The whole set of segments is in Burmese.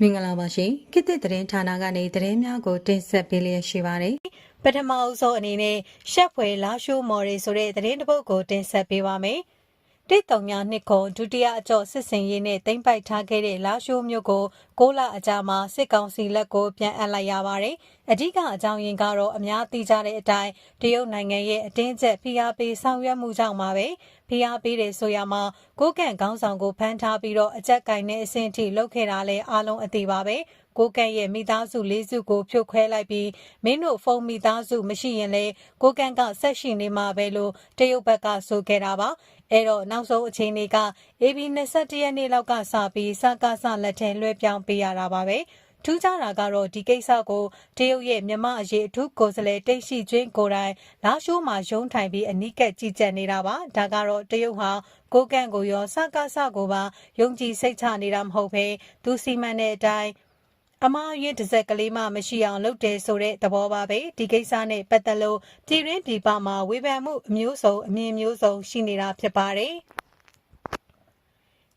မင်္ဂလာပါရှင်ခေတ်သစ်သတင်းဌာနကနေသတင်းများကိုတင်ဆက်ပေးလျက်ရှိပါတယ်ပထမအဆုံးအနေနဲ့ရှက်ဖွယ်လာရှိုးမော်ရီဆိုတဲ့သတင်းတစ်ပုဒ်ကိုတင်ဆက်ပေးပါမယ် တိတ်တုံညာနှစ်ခုဒုတိယအကြော့စစ်စင်ရေးနဲ့တင်ပိုက်ထားခဲ့တဲ့လာရှိုးမြို့ကို6လအကြာမှာစစ်ကောင်စီလက်ကိုပြန်အပ်လိုက်ရပါတယ်။အဓိကအကြောင်းရင်းကတော့အများသိကြတဲ့အတိုင်းတရုတ်နိုင်ငံရဲ့အတင်းကျပ်ဖိအားပေးဆောင်ရွက်မှုကြောင့်ပါပဲ။ ဖိအားပေးတယ်ဆိုရမှာကိုကန့်ခေါင်းဆောင်ကိုဖမ်းထားပြီးတော့အကြက်ကင်တဲ့အဆင့်ထိလှုပ်ခဲ့တာလဲအားလုံးအသိပါပဲ။ကိုကန့်ရဲ့မိသားစုလေးစုကိုဖြုတ်ခွဲလိုက်ပြီးမင်းတို့ဖုန်းမိသားစုမရှိရင်လေကိုကန့်ကဆက်ရှိနေမှာပဲလို့တရုတ်ဘက်ကဆိုခဲ့တာပါအဲတော့နောက်ဆုံးအချိန်တွေက AB 21ရက်နေ့လောက်ကစပြီးစကားဆလက်ထဲလွှဲပြောင်းပေးရတာပါပဲ ထူးခြားတာကတော့ဒီကိစ္စကိုတရုတ်ရဲ့မြမအရေးအထူးကိုယ်စားလှယ်တိတ်ရှိကျွင်းကိုယ်တိုင်လာရှိုးမှာရုံးထိုင်ပြီးအနိကက်ကြည်ကြက်နေတာပါဒါကတော့တရုတ်ဟာကိုကန့်ကိုရောစကားဆကိုပါယုံကြည်စိတ်ချနေတာမဟုတ်ဘဲသူစီမံတဲ့အတိုင်းအမားရင်တစ်စက်ကလေးမှမရှိအောင်လုပ်တယ်ဆိုတဲ့သဘောပါပဲဒီကိစ္စနဲ့ပတ်သက်လို့ပြည်ရင်းပြည်ပမှာဝေဖန်မှုအမျိုးစုံအမြင်မျိုးစုံရှိနေတာဖြစ်ပါတယ်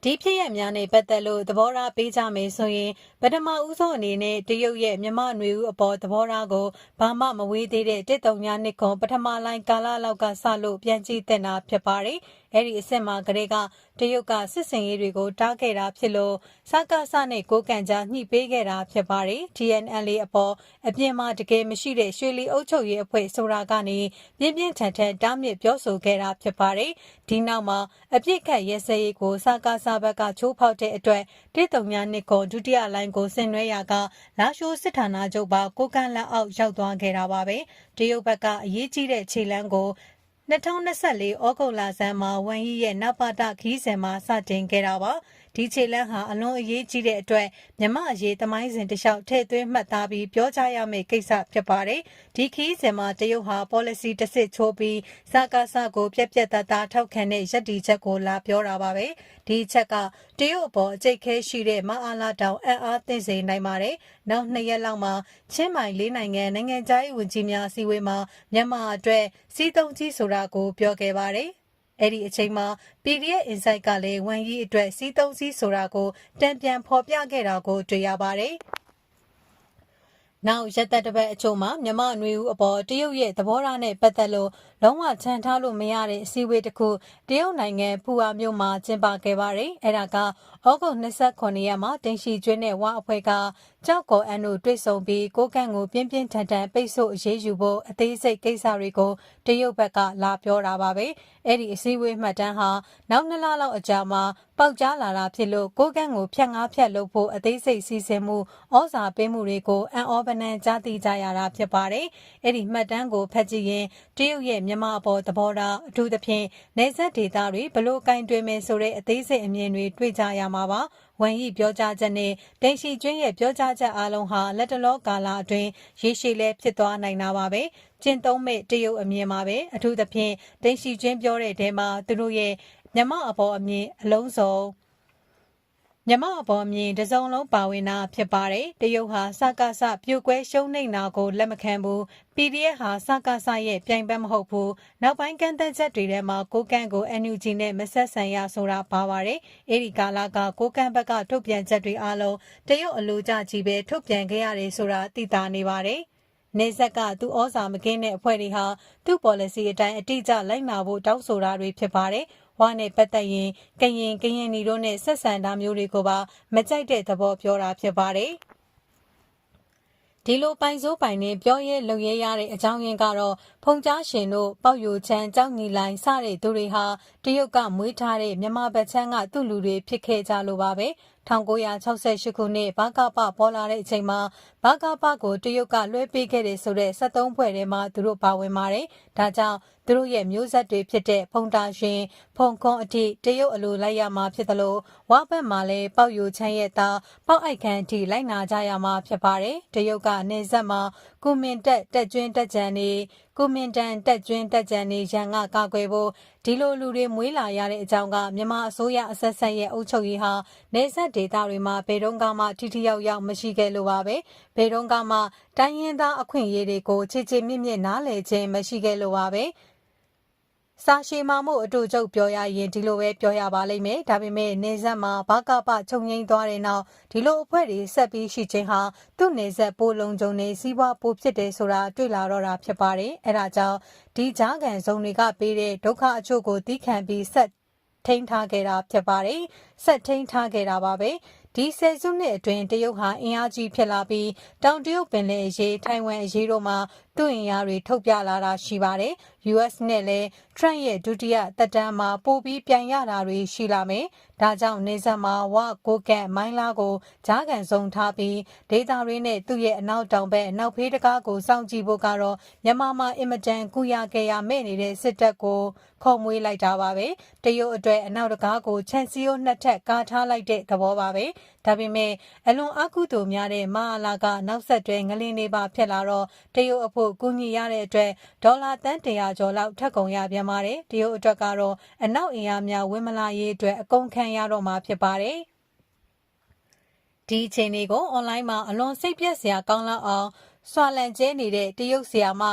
ဒီဖြစ်ရများနဲ့ပတ်သက်လို့သဘောထားပေးကြမယ်ဆိုရင်ပထမဦးဆုံးအနေနဲ့တရုတ်ရဲ့မြမနွေဦးအပေါ်သဘောထားကိုဘာမှမဝေးသေးတဲ့တစ်တုံညာနှစ်ခွန်ပထမလိုင်းကာလလောက်ကစလို့ပြန်ကြည့်တင်တာဖြစ်ပါတယ်။အဲ့ဒီအစ်စ်မှာကလေးကတရုတ်ကစစ်စင်ရေးတွေကိုတားခဲ့တာဖြစ်လို့စကားဆနဲ့ကိုကန်ကြားညှိပေးခဲ့တာဖြစ်ပါတယ်။ TNL အပေါ်အပြင်မှာတကယ်မရှိတဲ့ရွှေလီအုပ်ချုပ်ရေးအဖွဲ့ဆိုတာကနေပြင်းပြင်းထန်ထန်တားမြစ်ပြောဆိုခဲ့တာဖြစ်ပါတယ်။ဒီနောက်မှာအပြစ်ခတ်ရဲစဲရေးကိုစကားဆဘက်ကချိုးဖောက်တဲ့အတွက်တိတုံညာနှစ်ကိုဒုတိယလိုင်းကိုဆင်နွှဲရာကလာရှိုးစစ်ဌာနချုပ်ပါကိုကန်လက်အောက်ရောက်သွားခဲ့တာပါပဲ။တရုတ်ဘက်ကအရေးကြီးတဲ့ခြေလမ်းကို2024ဩဂုတ်လဆန်းမှာဝန်ကြီးရဲ့နပတခီးစဉ်မှာစတင်ခဲ့တာပါ ဒီခြေလန်းဟာအလွန်အရေးကြီးတဲ့အတွက်မြမအရေးသမိုင်းစဉ်တလျှောက်ထည့်သွင်းမှတ်သားပြီးပြောကြားရမယ့်ကိစ္စဖြစ်ပါတယ်ဒီခီးစဉ်မှာတရုတ်ဟာ policy တစ်စစ်ချိုးပြီးစကားစကိုပြက်ပြက်သားသားထောက်ခံတဲ့ရည်တည်ချက်ကိုလာပြောတာပါပဲဒီချက်ကတရုတ်အပေါ်အကျိတ်ခဲရှိတဲ့မအားလာတောင်အံ့အားသင့်စေနိုင်ပါတယ်နောက်နှစ်ရက်လောက်မှာချင်းမိုင်လေးနိုင်ငံနိုင်ငံခြားရေးဝန်ကြီးများအစည်းအဝေးမှာမြန်မာအတွက်စီးတုံးကြီးဆိုတာကိုပြောခဲ့ပါတယ်။ အဲ့ဒီအချိန်မှာ PDF Insight ကလည်းဝန်ကြီးအတွက်စီးတုံးစီးဆိုတာကိုတံပြန်ဖော်ပြခဲ့တာကိုတွေ့ရပါတယ်။နောက်ရက်သက်တစ်ပတ်အချို့မှာမြမအနွေဦးအပေါ်တရုတ်ရဲ့သဘောထားနဲ့ပတ်သက်လို့ လုံးဝချန်ထားလို့မရတဲ့အစည်းအဝေးတစ်ခုတရုတ်နိုင်ငံပူအာမြို့မှာကျင်းပခဲ့ပါတယ်။အဲဒါကဩဂုတ်29ရက်မှာတင်ရှိကျွင်းတဲ့ဝါအဖွဲ့ကကြောက်ကော်အန်တို့တွေ့ဆုံပြီးကိုကန့်ကိုပြင်းပြင်းထန်ထန်ပိတ်ဆို့အရေးယူဖို့အသေးစိတ်ကိစ္စတွေကိုတရုတ်ဘက်ကလာပြောတာပါပဲ။အဲ့ဒီအစည်းအဝေးမှတ်တမ်းဟာနောက်နှစ်လလောက်အကြာမှာပေါက်ကြားလာတာဖြစ်လို့ကိုကန့်ကိုဖြတ်ငါးဖြတ်လုပ်ဖို့အသေးစိတ်စီစဉ်မှုဩဇာပေးမှုတွေကိုအန်အောပနန်ကြားသိကြရတာဖြစ်ပါတယ်။အဲ့ဒီမှတ်တမ်းကိုဖတ်ကြည့်ရင်တရုတ်ရဲ့မြန်မာအပေါ်သဘောထားအထူးသဖြင့်နေဆက်ဒေတာတွေဘလို့ကင်တွင်မယ်ဆိုတဲ့အသေးစိတ်အမြင်တွေတွေ့ကြရမှာပါ။ဝန်ကြီးပြောကြားချက်နဲ့တိန်ရှိကျွင်းရဲ့ပြောကြားချက်အလုံးဟာလက်တလောကာလအတွင်းရေရှည်လဲဖြစ်သွားနိုင်တာပါပဲကျင့်သုံးမဲ့တရုတ်အမြင်ပါပဲအထူးသဖြင့်တိန်ရှိကျွင်းပြောတဲ့တဲမှာသူတို့ရဲ့မြမအပေါ်အမြင်အလုံးစုံ မြမအပေါ်မြင်တစုံလုံးပါဝင်တာဖြစ်ပါတယ်တရုတ်ဟာစကားဆပြိုကွဲရှုံးနိမ့်တာကိုလက်မခံဘူး PDF ဟာစကားဆရဲ့ပြိုင်ဘက်မဟုတ်ဘူးနောက်ပိုင်းကန့်သက်ချက်တွေထဲမှာကိုကန့်ကို NUG နဲ့မဆက်ဆံရဆိုတာပါပါတယ်အဲ့ဒီကာလကကိုကန့်ဘက်ကထုတ်ပြန်ချက်တွေအလုံးတရုတ်အလိုကြကြီးပဲထုတ်ပြန်ခဲ့ရတယ်ဆိုတာသိတာနေပါတယ်နေဆက်ကသူဩဇာမကင်းတဲ့အဖွဲ့တွေဟာသူ့ policy အတိုင်းအတိအကျလိုက်နာဖို့တောင်းဆိုတာတွေဖြစ်ပါတယ်။ ဝါနဲ့ပတ်သက်ရင်ကရင်ကရင်နီတို့နဲ့ဆက်ဆံတာမျိုးတွေကိုပါမကြိုက်တဲ့သဘောပြောတာဖြစ်ပါတယ်။ဒီလိုပိုင်စိုးပိုင်နဲ့ပြောရဲလုံရဲရတဲ့အကြောင်းရင်းကတော့ဖုန်ကြားရှင်တို့ပေါ့ယိုချမ်းကြောက်ညီလိုင်းစတဲ့သူတွေဟာတရုတ်ကမွေးထားတဲ့မြန်မာဗချမ်းကသူ့လူတွေဖြစ်ခဲ့ကြလို့ပါပဲ1968ခုနှစ်ဘာကပပေါ်လာတဲ့အချိန်မှာဘာကပကိုတရုတ်ကလွှဲပေးခဲ့တဲ့ဆိုတဲ့73ဖွဲ့ထဲမှာသူတို့ပါဝင်ပါတယ်ဒါကြောင့်သူတို့ရဲ့မျိုးဆက်တွေဖြစ်တဲ့ဖုန်တာရှင်ဖုန်ခွန်အထိတရုတ်အလိုလိုက်ရမှာဖြစ်သလိုဝါဘက်မှာလည်းပေါက်ယူချမ်းရဲ့သားပေါက်အိုက်ခန်းအထိလိုက်နာကြရမှာဖြစ်ပါတယ်တရုတ်ကနေဆက်မှာကုမင်တက်တက်ကျွင်းတက်ကြံနေကုမင်တန်တက်ကျွင်းတက်ကြံနေရန်ကကာကွယ်ဖို့ဒီလိုလူတွေမွေးလာရတဲ့အကြောင်းကမြန်မာအစိုးရအဆက်ဆက်ရဲ့အုပ်ချုပ်ရေးဟာနေဆက်ဒေသတွေမှာဘယ်တော့မှထိထိရောက်ရောက်မရှိခဲ့လို့ပါပဲဘယ်တော့မှတိုင်းရင်းသားအခွင့်အရေးတွေကိုခြေခြေမြင့်မြင့်နားလည်ခြင်းမရှိခဲ့လို့ပါပဲ စာရှည်မှာမို့အတူချုပ်ပြောရရင်ဒီလိုပဲပြောရပါလိမ့်မယ်ဒါပေမဲ့နေဆက်မှာဘာကပချုပ်ငိမ့်သွားတဲ့နောက်ဒီလိုအဖွဲ့တွေဆက်ပြီးရှိခြင်းဟာသူ့နေဆက်ပိုလုံးကြုံနေစီးပွားပိုဖြစ်တယ်ဆိုတာတွေ့လာတော့တာဖြစ်ပါတယ်အဲဒါကြောင့်ဒီကြားကန်စုံတွေကပေးတဲ့ဒုက္ခအချို့ကိုတီးခံပြီးဆက်ထိန်းထားခဲ့တာဖြစ်ပါတယ်ဆက်ထိန်းထားခဲ့တာပါပဲဒီဆယ်စုနှစ်အတွင်းတရုတ်ဟာအင်အားကြီးဖြစ်လာပြီးတောင်တရုတ်ပင်လယ်အရေးထိုင်ဝမ်အရေးတို့မှာ သူ့အင်အားတွေထုတ်ပြလာတာရှိပါတယ်။ US နဲ့လည်း Trump ရဲ့ဒုတိယသက်တမ်းမှာပိုပြီးပြန်ရတာတွေရှိလာမယ်။ဒါကြောင့်နေဆက်မှာဝကိုကန့်မိုင်းလာကိုဂျားကန်ဆုံးထားပြီးဒေတာတွေနဲ့သူ့ရဲ့အနောက်တောင်ဘက်နောက်ဖေးတကားကိုစောင့်ကြည့်ဖို့ကတော့မြန်မာမှာအင်မတန်ကုရခဲ့ရမဲ့နေတဲ့စစ်တပ်ကိုခုံမွေးလိုက်တာပါပဲ။တရုတ်အတွက်အနောက်တကားကိုချန်စီယိုနှစ်ထပ်ကားထားလိုက်တဲ့သဘောပါပဲ။ဒါပေမဲ့အလွန်အကုသိုလ်များတဲ့မဟာလာကနောက်ဆက်တွဲငလင်းနေပါဖြစ်လာတော့တရုတ်အဖို့ကူညီရတဲ့အတွက်ဒေါ်လာတန်100ကျော်လောက်ထပ်ကုန်ရပြန်ပါတယ်တရုတ်အတွက်ကတော့အနောက်အင်အားများဝင်မလာရေးအတွက်အကုန်ခံရတော့မှာဖြစ်ပါတယ်ဒီအချိန်လေးကိုအွန်လိုင်းမှာအလွန်စိတ်ပြက်စရာကောင်းလောက်အောင်ဆွာလန်ကျဲနေတဲ့တရုတ်ဆရာမ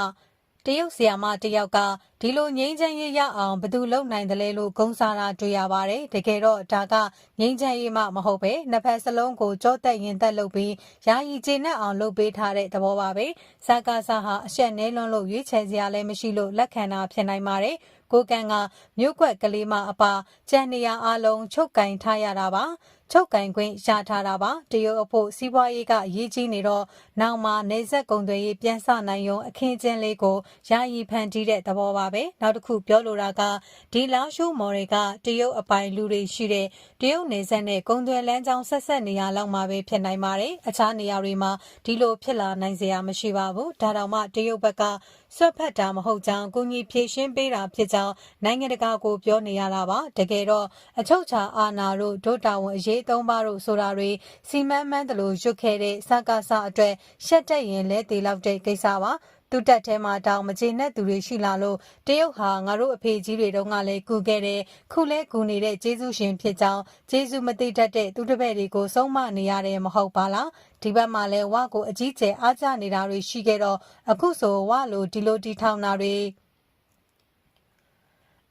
တရုတ်ဆီယာမတယောက်ကဒီလိုငိမ့်ချမ်းရေးရအောင်ဘယ်သူလုပ်နိုင်တယ်လဲလို့ဂုံစားတာတွေ့ရပါတယ်တကယ်တော့ဒါကငိမ့်ချမ်းရေးမှမဟုတ်ပဲနှစ်ဖက်စလုံးကိုကြောတက်ရင်တက်လုပ်ပြီးယာယီကျေနပ်အောင်လုပ်ပေးထားတဲ့သဘောပါပဲစကားစားဟာအရှက်နဲလွန်းလို့ရွေးချယ်စရာလည်းမရှိလို့လက်ခံတာဖြစ်နိုင်ပါတယ်ကိုကန်ကမြို့ကွက်ကလေးမအပါကြံနေရအလုံးချုပ်ကင်ထားရတာပါ ချုပ်ကင်ခွင့်ရထားတာပါတရုတ်အဖို့စီးပွားရေးကအရေးကြီးနေတော့နောက်မှာနေဆက်ကုံတွေပြန်ဆနိုင်ရုံအခင်းချင်းလေးကိုယာယီဖန်တီးတဲ့သဘောပါပဲနောက်တစ်ခုပြောလိုတာကဒီလာရှိုးမော်တွေကတရုတ်အပိုင်လူတွေရှိတဲ့တရုတ်နေဆက်နဲ့ကုံသွယ်လမ်းကြောင်းဆက်ဆက်နေရလောက်မှာပဲဖြစ်နိုင်ပါတယ်အခြားနေရာတွေမှာဒီလိုဖြစ်လာနိုင်စရာမရှိပါဘူးဒါတောင်မှတရုတ်ဘက်ကဆွတ်ဖက်တာမဟုတ်ကြောင်းကုညီဖြည့်ရှင်းပေးတာဖြစ်ကြောင်းနိုင်ငံတကာကိုပြောနေရတာပါတကယ်တော့အချုပ်ချာအာဏာတို့ဒုတာဝန်အရေးသုံးပါတို့ဆိုတာတွေစီမံမှန်းတယ်လို့ရွတ်ခဲ့တဲ့စကားစအတွက်ရှက်တက်ရင်လဲတေလောက်တဲ့ကိစ္စပါသူတက်ထဲမှာတောင်မကျေနပ်သူတွေရှိလာလို့တရုတ်ဟာငါတို့အဖေကြီးတွေတုန်းကလည်းကူခဲ့တယ်ခုလဲကူနေတဲ့ကျေးဇူးရှင်ဖြစ်ကြောင်းကျေးဇူးမသိတတ်တဲ့သူတပည့်တွေကိုဆုံးမနေရတယ်မဟုတ်ပါလားဒီဘက်မှာလဲဝါကိုအကြီးကျယ်အားကျနေတာတွေရှိခဲ့တော့အခုဆိုဝါလိုဒီလိုတီထောင်တာတွေ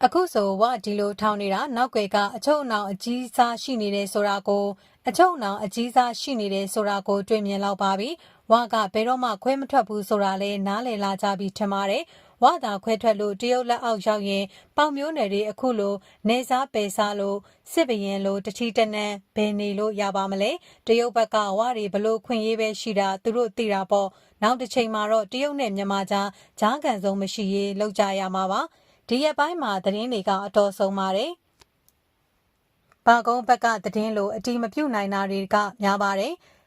အခုဆိုဝဒီလိုထောင်နေတာနောက်ွယ်ကအချုံအောင်အကြီးစားရှိနေတယ်ဆိုတာကိုအချုံအောင်အကြီးစားရှိနေတယ်ဆိုတာကိုတွေ့မြင်လောက်ပါပြီဝါကဘယ်တော့မှခွဲမထွက်ဘူးဆိုတာလဲနားလည်လာကြပြီထင်ပါတယ်ဝါသာခွဲထွက်လို့တရုတ်လက်အောက်ရောက်ရင်ပေါင်မျိုးနယ်တွေအခုလိုနေစားပယ်စားလို့စစ်ဘရင်လိုတတိတနန်းဘယ်နေလို့ရပါမလဲတရုတ်ဘက်ကဝါတွေဘလို့ခွင့်ရေးပဲရှိတာသူတို့သိတာပေါ့နောက်တစ်ချိန်မှာတော့တရုတ်နဲ့မြန်မာကြားဂျားကန်ဆုံးမရှိရေးလောက်ကြရမှာပါ ဒီရက်ပိုင်းမှာသတင်းတွေကအတော်ဆုံးပါတယ်။ဘာကုန်းဘက်ကသတင်းလိုအတိမပြုတ်နိုင်တာတွေကများပါတယ်။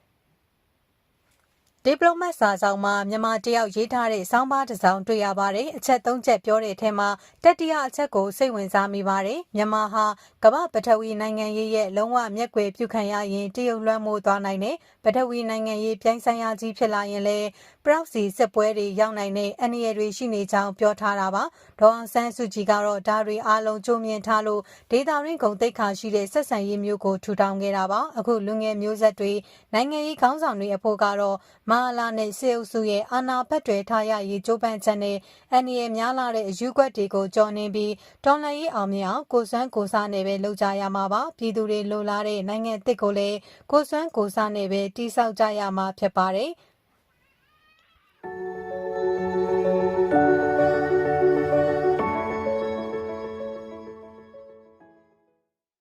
ဒီပလိုမတ်စာဆောင်မှာမြန်မာတယောက်ရေးထားတဲ့ဆောင်းပါးတစ်စောင်တွေ့ရပါတယ်အချက်၃ချက်ပြောတဲ့အထက်မှာတတိယအချက်ကိုစိတ်ဝင်စားမိပါတယ်မြန်မာဟာကမ္ဘာပထဝီနိုင်ငံရေးရဲ့လုံးဝမျက်ကွယ်ပြုခံရရင်တရုတ်လွှမ်းမိုးသွားနိုင်တယ်ပထဝီနိုင်ငံရေးပြိုင်ဆိုင်ရာကြီးဖြစ်လာရင်လည်းပရောက်စီစစ်ပွဲတွေရောက်နိုင်တဲ့အန္တရာယ်တွေရှိနေကြောင်းပြောထားတာပါ ဒေါအောင်ဆန်းစုကြည်ကတော့ဒါတွေအားလုံးကြိုးမြင်ထားလို့ဒေတာရင်းဂုံတိတ်ခါရှိတဲ့ဆက်ဆံရေးမျိုးကိုထူထောင်ခဲ့တာပါအခုလူငယ်မျိုးဆက်တွေနိုင်ငံရေးခေါင်းဆောင်တွေအဖို့ကတော့မဟာလာနဲ့စေအုပ်စုရဲ့အာဏာဖက်တွယ်ထားရရေးကြိုးပမ်းချက်နဲ့အန်ဒီရဲ့များလာတဲ့အယူကွက်တွေကိုကြော်နေပြီးတော်လှန်ရေးအောင်မြင်အောင်ကိုစွမ်းကိုစားနဲ့ပဲလှုပ်ကြရမှာပါပြည်သူတွေလိုလားတဲ့နိုင်ငံတစ်ကိုလည်းကိုစွမ်းကိုစားနဲ့ပဲတိဆောက်ကြရမှာဖြစ်ပါတယ်။